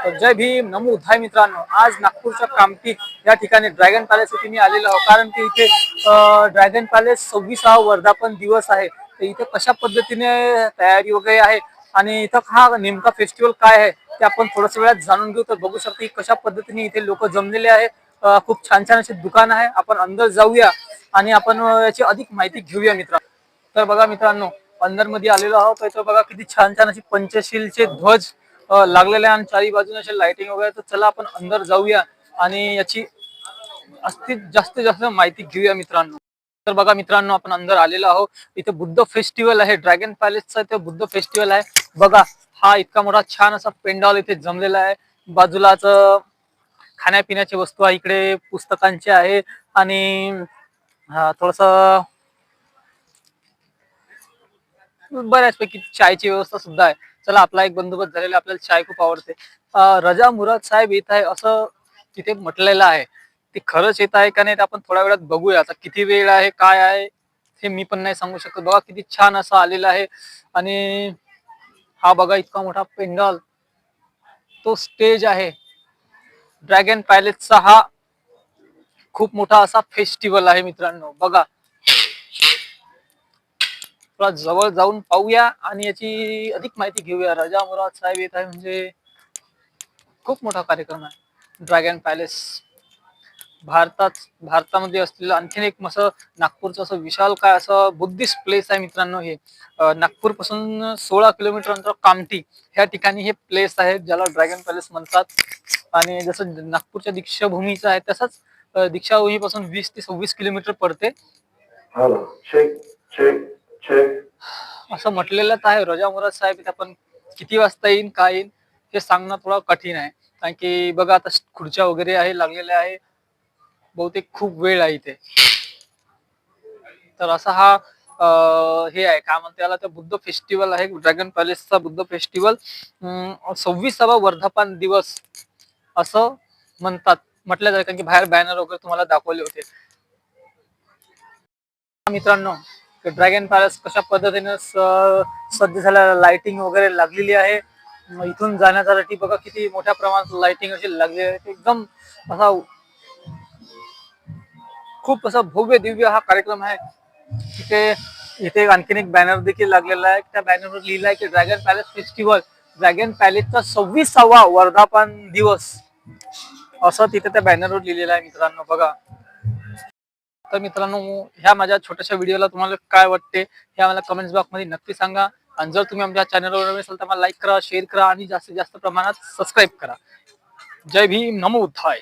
जय भीम नमो उद्धाय मित्रांनो. आज नागपूरच्या कामठी या ठिकाणी ड्रॅगन पॅलेस इथे मी आलेलो आहो. कारण की इथे ड्रॅगन पॅलेस सव्वीसा वर्धापन दिवस आहे. तर इथे कशा पद्धतीने तयारी वगैरे आहे आणि इथं हा नेमका फेस्टिवल काय आहे ते आपण थोडस वेळात जाणून घेऊ. तर बघू शकतो की कशा पद्धतीने इथे लोक जमलेले आहे. खूप छान छान असे दुकान आहे. आपण अंदर जाऊया आणि आपण याची अधिक माहिती घेऊया मित्रांनो. तर बघा मित्रांनो अंदरमध्ये आलेलो आहोत. तर बघा किती छान छान अशी पंचशीलचे ध्वज लागलेले आहे आणि चारी बाजूने असे लाइटिंग वगैरे तर चला आपण अंदर जाऊया आणि याची अस्तित जास्तीत जास्त माहिती घेऊया मित्रांनो. तर बघा मित्रांनो आपण अंदर आलेलो आहोत. इथे बुद्ध फेस्टिवल आहे ड्रॅगन पॅलेसचा इथे बुद्ध फेस्टिवल आहे. बघा हा इतका मोठा छान असा पेंडॉल इथे जमलेला आहे. बाजूलाच खाण्यापिण्याची वस्तू आहे इकडे पुस्तकांचे आहे आणि थोडस बऱ्याचपैकी चायची व्यवस्था सुद्धा आहे. चला आपला एक बंदोबस्त झालेला आपल्याला चाय खूप आवडते. रजा मुराद साहेब येत आहे असं तिथे म्हटलेलं आहे. ते खरंच येत आहे का नाही ते आपण थोड्या वेळात बघूया. आता किती वेळ आहे काय आहे हे मी पण नाही सांगू शकत. बघा किती छान असं आलेलं आहे. आणि हा बघा इतका मोठा पेंडॉल. तो स्टेज आहे. ड्रॅगन पॅलेसचा हा खूप मोठा असा फेस्टिवल आहे मित्रांनो. बघा थोडा जवळ जाऊन पाहूया आणि याची अधिक माहिती घेऊया. राजा मुराद साहेब येत आहे म्हणजे खूप मोठा कार्यक्रम आहे. ड्रॅगन पॅलेस भारतात भारतामध्ये असलेलं आणखीन एक असं नागपूरचं असं विशाल काय असं बुद्धिस्ट प्लेस आहे मित्रांनो हे. नागपूरपासून सोळा किलोमीटर अंतर कामठी ह्या ठिकाणी हे प्लेस आहे ज्याला ड्रॅगन पॅलेस म्हणतात. आणि जसं नागपूरच्या दीक्षाभूमीचं आहे तसंच दीक्षाभूमीपासून वीस ते सव्वीस किलोमीटर पडते. असं म्हटलेलंच आहे. रजा मुराद साहेब इथे आपण किती वाजता येईन काय येईन हे सांगणं थोडं कठीण आहे. कारण की बघा आता खुर्च्या वगैरे आहे लागलेल्या आहे. बहुतेक खूप वेळ आहे इथे. तर असा हा हे आहे. काय म्हणते याला बुद्ध फेस्टिवल आहे. ड्रॅगन पॅलेसचा बुद्ध फेस्टिवल. सव्वीसावा वर्धापन दिवस असं म्हणतात. म्हटलं जातं कारण की बाहेर बॅनर वगैरे तुम्हाला दाखवले होते. मित्रांनो ड्रॅगन पॅलेस कशा पद्धतीने सध्या सज्ज झाल्या लाइटिंग वगैरे लागलेली आहे. इथून जाण्यासाठी बघा किती मोठ्या प्रमाणात लाइटिंग अशी लागली आहे. एकदम असा खूप असा भव्य दिव्य हा कार्यक्रम आहे. तिथे इथे आणखीन एक बॅनर देखील लागलेला आहे. त्या बॅनरवर लिहिलं आहे की ड्रॅगन पॅलेस फेस्टिवल ड्रॅगन पॅलेसचा सव्वीसावा वर्धापन दिवस. असं तिथे त्या बॅनरवर लिहिलेलं आहे मित्रांनो बघा. तर मित्रांनो ह्या माझ्या छोट्याशा व्हिडिओला तुम्हाला काय वाटते हे आम्हाला कमेंट्स बॉक्समध्ये नक्की सांगा. आणि जर तुम्ही आमच्या चॅनलवर असाल तर मला लाईक करा शेअर करा आणि जास्तीत जास्त प्रमाणात सबस्क्राईब करा. जय भीम नमो उद्धाय.